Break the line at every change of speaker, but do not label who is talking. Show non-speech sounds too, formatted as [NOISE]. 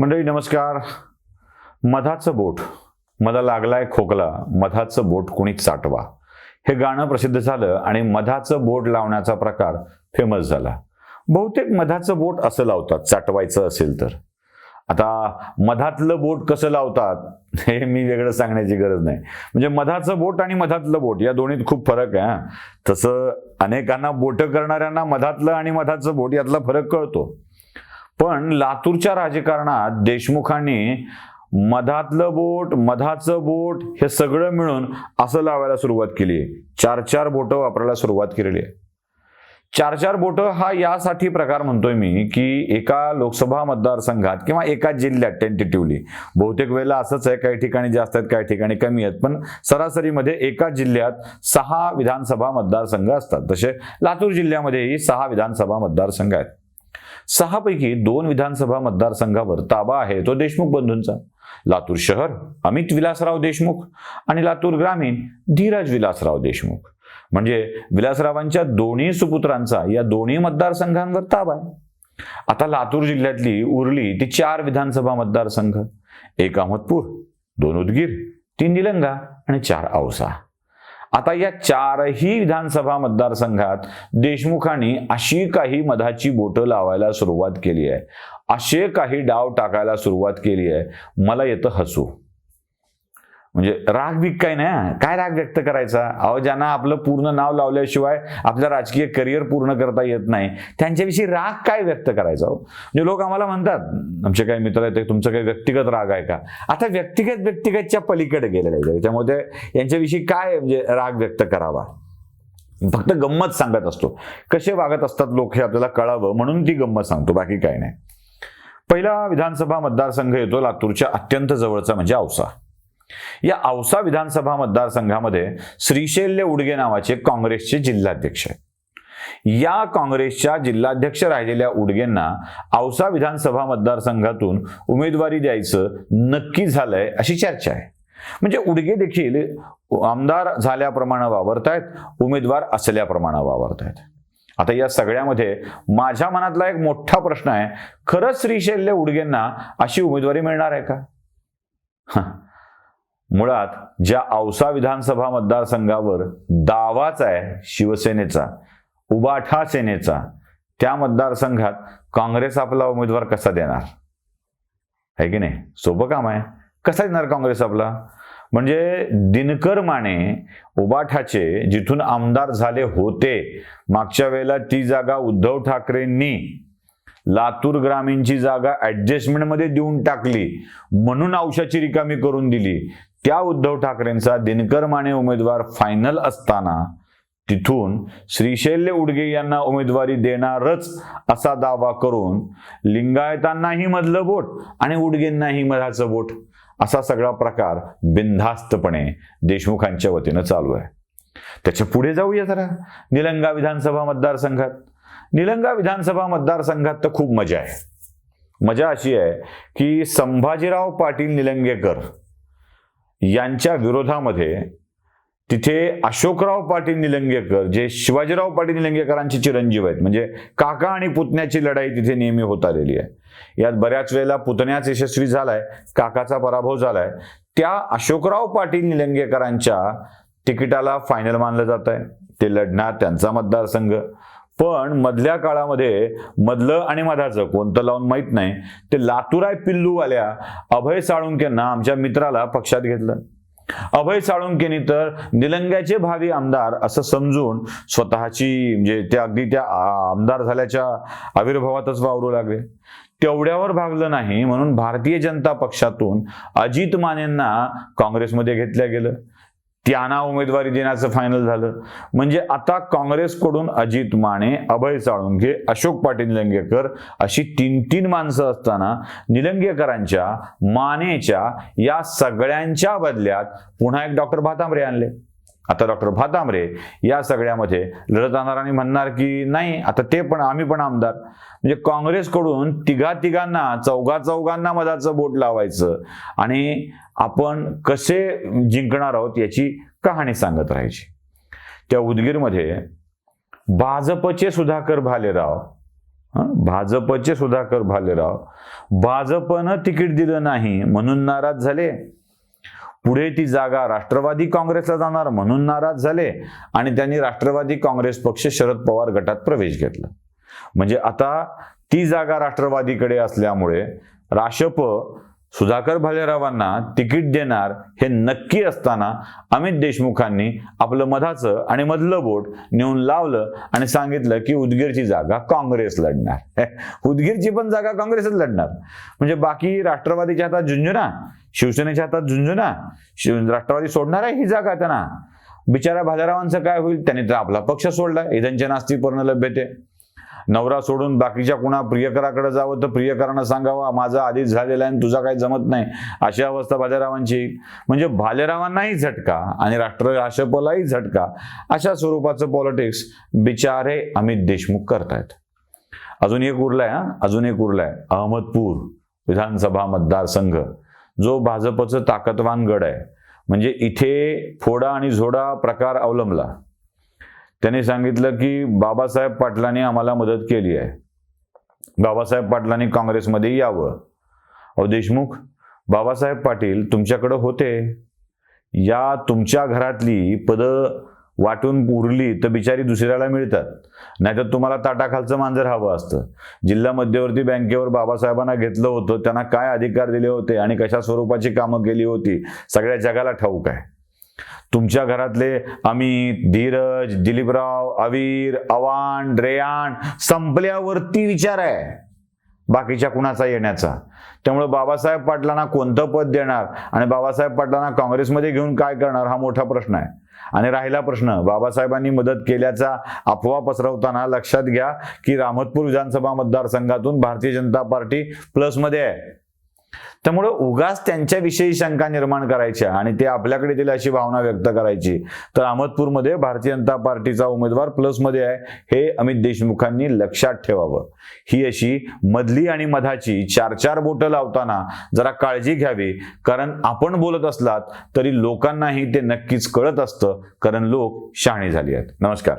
मंडळी नमस्कार. मधाचं बोट. मला लागलाय खोकला. मधाचं बोट कुणी चाटवा हे गाणं प्रसिद्ध झालं आणि मधाचं बोट लावण्याचा प्रकार फेमस झाला. बहुतेक मधाचं बोट असं लावतात चाटवायचं असेल तर. आता मधातलं बोट कसं लावतात हे मी वेगळं सांगण्याची गरज नाही. म्हणजे मधाचं बोट आणि मधातलं बोट या दोन्हीत खूप फरक आहे तसं अनेकांना बोटं करणाऱ्यांना मधातलं आणि मधाचं बोट यातला फरक कळतो. पण लातूरच्या राजकारणात देशमुखांनी मधातलं बोट मधाचं बोट हे सगळं मिळून असं लावायला सुरुवात केली. आहे चार चार बोटं वापरायला सुरुवात केलेली आहे. चार चार बोटं हा यासाठी प्रकार म्हणतोय मी की एका लोकसभा मतदारसंघात किंवा एका जिल्ह्यात टेंटेटिव्हली बहुतेक वेळेला असंच आहे काही ठिकाणी जास्त आहेत काही ठिकाणी कमी आहेत पण सरासरीमध्ये एका जिल्ह्यात सहा विधानसभा मतदारसंघ असतात. तसे लातूर जिल्ह्यामध्येही सहा विधानसभा मतदारसंघ आहेत. सहापैकी दोन विधानसभा मतदारसंघावर ताबा आहे तो देशमुख बंधूंचा. लातूर शहर अमित विलासराव देशमुख आणि लातूर ग्रामीण धीरज विलासराव देशमुख. म्हणजे विलासरावांच्या दोन्ही सुपुत्रांचा या दोन्ही मतदारसंघांवर ताबा आहे. आता लातूर जिल्ह्यातली उरली ती चार विधानसभा मतदारसंघ. एक अहमदपूर दोन उदगीर तीन निलंगा आणि चार औसा. आता या चारही विधानसभा मतदारसंघात देशमुखांनी अशी काही मधाची बोटं लावायला सुरुवात केली आहे. असे काही डाव टाकायला सुरुवात केली आहे. मला येतं हसू. म्हणजे राग विक काय नाही काय राग व्यक्त करायचा? अहो ज्यांना आपलं पूर्ण नाव लावल्याशिवाय आपलं राजकीय करिअर पूर्ण करता येत नाही त्यांच्याविषयी राग काय व्यक्त करायचा हो? म्हणजे लोक आम्हाला म्हणतात आमचे काही मित्र आहेत ते, तुमचं काही व्यक्तिगत राग आहे का? आता व्यक्तिगत व्यक्तिगतच्या पलीकडे गेलेलं आहे. त्याच्यामुळे यांच्याविषयी काय म्हणजे राग व्यक्त करावा? फक्त गंमत सांगत असतो. कसे वागत असतात लोक हे आपल्याला कळावं म्हणून ती गंमत सांगतो बाकी काय नाही. पहिला विधानसभा मतदारसंघ येतो लातूरच्या अत्यंत जवळचा म्हणजे औसा. या औसा विधानसभा मतदारसंघामध्ये श्रीशैल्य उडगे नावाचे काँग्रेसचे जिल्हाध्यक्ष आहेत. या काँग्रेसच्या जिल्हाध्यक्ष राहिलेल्या उडगेंना औसा विधानसभा मतदारसंघातून उमेदवारी द्यायचं नक्की झालंय अशी चर्चा आहे. म्हणजे उडगे देखील आमदार झाल्याप्रमाणे वावरतायत उमेदवार असल्याप्रमाणे वावरतायत. आता या सगळ्यामध्ये माझ्या मनातला एक मोठा प्रश्न आहे खरंच श्रीशैल्य उडगेंना अशी उमेदवारी मिळणार आहे का? हं. मुळात ज्या औसा विधानसभा मतदारसंघावर दावाच आहे शिवसेनेचा उबाठा सेनेचा त्या मतदारसंघात काँग्रेस आपला उमेदवार कसा देणार? आहे की नाही? सोपं काम आहे. कसा देणार काँग्रेस आपला? म्हणजे दिनकर माने उबाठाचे जिथून आमदार झाले होते मागच्या वेळेला ती जागा उद्धव ठाकरेंनी लातूर ग्रामीणची जागा ॲडजस्टमेंटमध्ये देऊन टाकली. म्हणून औषधाची रिकामी करून दिली. त्या उद्धव ठाकरेंचा दिनकर माने उमेदवार फायनल असताना तिथून श्रीशैल्य उडगे यांना उमेदवारी देणारच असा दावा करून लिंगायतांनाही मधलं बोट आणि उडगेंनाही मधाचं बोट असा सगळा प्रकार बिनधास्तपणे देशमुखांच्या वतीनं चालू आहे. त्याच्या पुढे जाऊया जरा. निलंगा विधानसभा मतदारसंघात. निलंगा विधानसभा मतदारसंघात तर खूप मजा आहे. मजा अशी आहे की संभाजीराव पाटील निलंगेकर यांच्या विरोधामध्ये तिथे अशोकराव पाटील निलंगेकर जे शिवाजीराव पाटील निलंगेकरांचे चिरंजीव आहेत म्हणजे काका आणि पुतण्याची लढाई तिथे नेहमी होत आलेली आहे. यात बऱ्याच वेळेला पुतण्याच यशस्वी झालाय काकाचा पराभव झालाय. त्या अशोकराव पाटील निलंगेकरांच्या तिकिटाला फायनल मानलं जात आहे ते लढणार त्यांचा मतदारसंघ. पण मधल्या काळामध्ये मधलं आणि मधाचं कोणतं लावून माहीत नाही. ते लातुराय पिल्लूवाल्या अभय साळुंकेंना आमच्या मित्राला पक्षात घेतलं. अभय साळुंकेनी तर निलंग्याचे भावी आमदार असं समजून स्वतःची म्हणजे ते अगदी त्या आमदार झाल्याच्या आविर्भावातच वावरू लागले. तेवढ्यावर भागलं नाही म्हणून भारतीय जनता पक्षातून अजित मानेंना काँग्रेसमध्ये घेतल्या गेलं. त्यांना उमेदवारी देण्याचं फायनल झालं. म्हणजे आता काँग्रेसकडून अजित माने अभय साळुंखे अशोक पाटील निलंगेकर अशी तीन तीन माणसं असताना निलंगेकरांच्या मानेच्या या सगळ्यांच्या बदल्यात पुन्हा एक डॉक्टर भातांबरे आणले. आता डॉक्टर भातांबरे या सगळ्यामध्ये लढत आणणारांनी म्हणणार की नाही आता ते पण आम्ही पण आमदार. म्हणजे काँग्रेसकडून तिघा तिघांना चौघा चौघांना मधाचं बोट लावायचं आणि आपण कसे जिंकणार आहोत याची कहाणी सांगत राहायची. त्या उदगीरमध्ये भाजपचे सुधाकर भालेराव भाजपचे सुधाकर भालेराव भाजपनं तिकीट दिलं नाही म्हणून नाराज झाले. पुढे ती जागा राष्ट्रवादी काँग्रेसला जाणार म्हणून नाराज झाले आणि त्यांनी राष्ट्रवादी काँग्रेस पक्ष शरद पवार गटात प्रवेश घेतला. म्हणजे आता ती जागा राष्ट्रवादीकडे असल्यामुळे राशप सुधाकर भालेरावांना तिकीट देणार हे नक्की असताना अमित देशमुखांनी आपलं मधाचं आणि मधलं बोट नेऊन लावलं आणि सांगितलं की उदगीरची जागा काँग्रेस लढणार. [LAUGHS] उदगीरची पण जागा काँग्रेसच लढणार. म्हणजे बाकी राष्ट्रवादीच्या हातात झुंझुना शिवसेनेच्या हातात झुंझुना. शिव राष्ट्रवादी सोडणार आहे ही जागा त्यांना? बिचारा भालेरावांचं काय होईल? त्यांनी तर आपला पक्ष सोडला इथंच्या नास्ती पूर्ण लभ्यते नवरा सोडून बाकीच्या कुणा प्रियकराकडे जावं तर प्रियकरांना सांगावा. माझा आधीच झालेला आहे आणि तुझा काही जमत नाही. अशी अवस्था भालेरावांची. म्हणजे भालेरावांनाही झटका आणि राष्ट्र राष्ट्रपलाही झटका. अशा स्वरूपाचं पॉलिटिक्स बिचारे अमित देशमुख करतायत. अजून एक उरलाय हा. अजून एक उरलाय. अहमदपूर विधानसभा मतदारसंघ. जो भाजपचं ताकदवान गड आहे. म्हणजे इथे फोडा आणि झोडा प्रकार अवलंबला. त्यांनी सांगितलं की बाबासाहेब पाटलांनी आम्हाला मदत केली आहे. बाबासाहेब पाटलांनी काँग्रेसमध्ये यावं. अहो देशमुख बाबासाहेब पाटील तुमच्याकडं होते. या तुमच्या घरातली पदं वाटून उरली तर बिचारी दुसऱ्याला मिळतात. नाहीतर तुम्हाला ताटाखालचं मांजर हवं असतं. जिल्हा मध्यवर्ती बँकेवर बाबासाहेबांना घेतलं होतं. त्यांना काय अधिकार दिले होते आणि कशा स्वरूपाची कामं केली होती? सगळ्या जगाला ठाऊक आहे. तुमच्या घरातले अमित धीरज दिलीपराव अवीर अवान रेयान संपल्यावरती विचार आहे. बाकीच्या कुणाचा येण्याचा? त्यामुळे बाबासाहेब पाटलांना कोणतं पद देणार? आणि बाबासाहेब पाटलांना काँग्रेसमध्ये घेऊन काय करणार? हा मोठा प्रश्न आहे. आणि राहिला प्रश्न बाबासाहेबांनी मदत केल्याचा अफवा पसरवताना लक्षात घ्या की रामतपूर विधानसभा मतदारसंघातून भारतीय जनता पार्टी प्लसमध्ये आहे. त्यामुळं उगाच त्यांच्याविषयी शंका निर्माण करायच्या आणि ते आपल्याकडे दिली अशी भावना व्यक्त करायची. तर अहमदपूरमध्ये भारतीय जनता पार्टीचा उमेदवार प्लसमध्ये आहे. हे अमित देशमुखांनी लक्षात ठेवावं. ही अशी मधली आणि मधाची चार चार बोटं लावताना जरा काळजी घ्यावी. कारण आपण बोलत असलात तरी लोकांनाही ते नक्कीच कळत असतं. कारण लोक शहाणी झाली आहेत. नमस्कार.